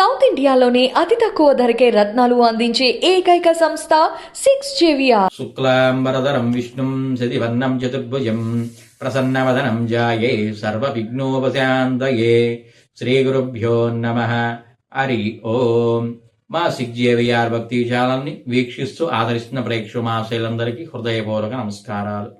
South ఇండియాలోనే అతి తక్కువ ధరకే రత్నాలు అందించే ఏకైక సంస్థ సిక్స్ జేవిఆర్. శుక్లాంబరధరం విష్ణుం శతివర్ణం చతుర్భుజం ప్రసన్నవదనం జాయే సర్వ విఘ్నోపశాంతయే శ్రీ గురుభ్యో నమ. హరి ఓం. మా సిగ్జేవిఆర్ భక్తి ఛానల్ని వీక్షిస్తూ ఆదరిస్తున్న ప్రేక్షమాశయులందరికీ హృదయపూర్వక నమస్కారాలు.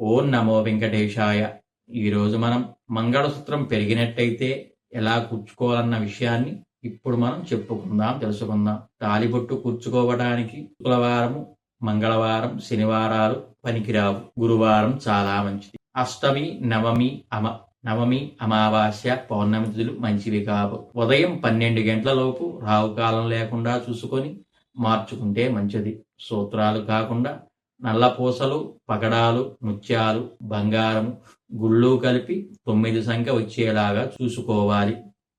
ఓం నమో వెంకటేశాయ. ఈరోజు మనం మంగళసూత్రం పెరిగినట్టయితే ఎలా కూర్చుకోవాలన్న విషయాన్ని ఇప్పుడు మనం చెప్పుకుందాం తెలుసుకుందాం. తాలిబొట్టు కూర్చుకోవడానికి శుక్రవారము మంగళవారం శనివారాలు పనికిరావు. గురువారం చాలా మంచిది. అష్టమి నవమి అమ నవమి అమావాస్య పౌర్ణమి తిథులు మంచివి కావు. ఉదయం పన్నెండు గంటల లోపు రావుకాలం లేకుండా చూసుకొని మార్చుకుంటే మంచిది. సూత్రాలు కాకుండా నల్లపూసలు పగడాలు ముత్యాలు బంగారము గుళ్ళు కలిపి తొమ్మిది సంఖ్య వచ్చేలాగా చూసుకోవాలి.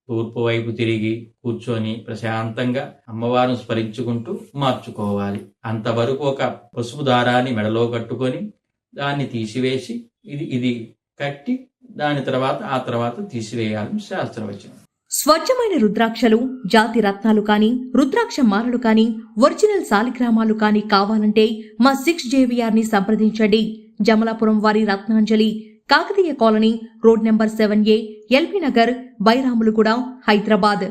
తూర్పు వైపు తిరిగి కూర్చొని ప్రశాంతంగా అమ్మవారిని స్మరించుకుంటూ మార్చుకోవాలి. అంతవరకు ఒక పసుపు దారాన్ని మెడలో కట్టుకొని దాన్ని తీసివేసి ఇది ఇది కట్టి దాని తర్వాత ఆ తర్వాత తీసివేయాలని శాస్త్రవచనం. స్వచ్ఛమైన రుద్రాక్షలు జాతి రత్నాలు కాని రుద్రాక్ష మాలలు కాని ఒరిజినల్ సాలిగ్రామాలు కాని కావాలంటే మా సిక్స్ జేవిఆర్ని సంప్రదించండి. జమలాపురం వారి Ratnanjali Kakatiya colony road number seven A L B Nagar Bairamalguda Hyderabad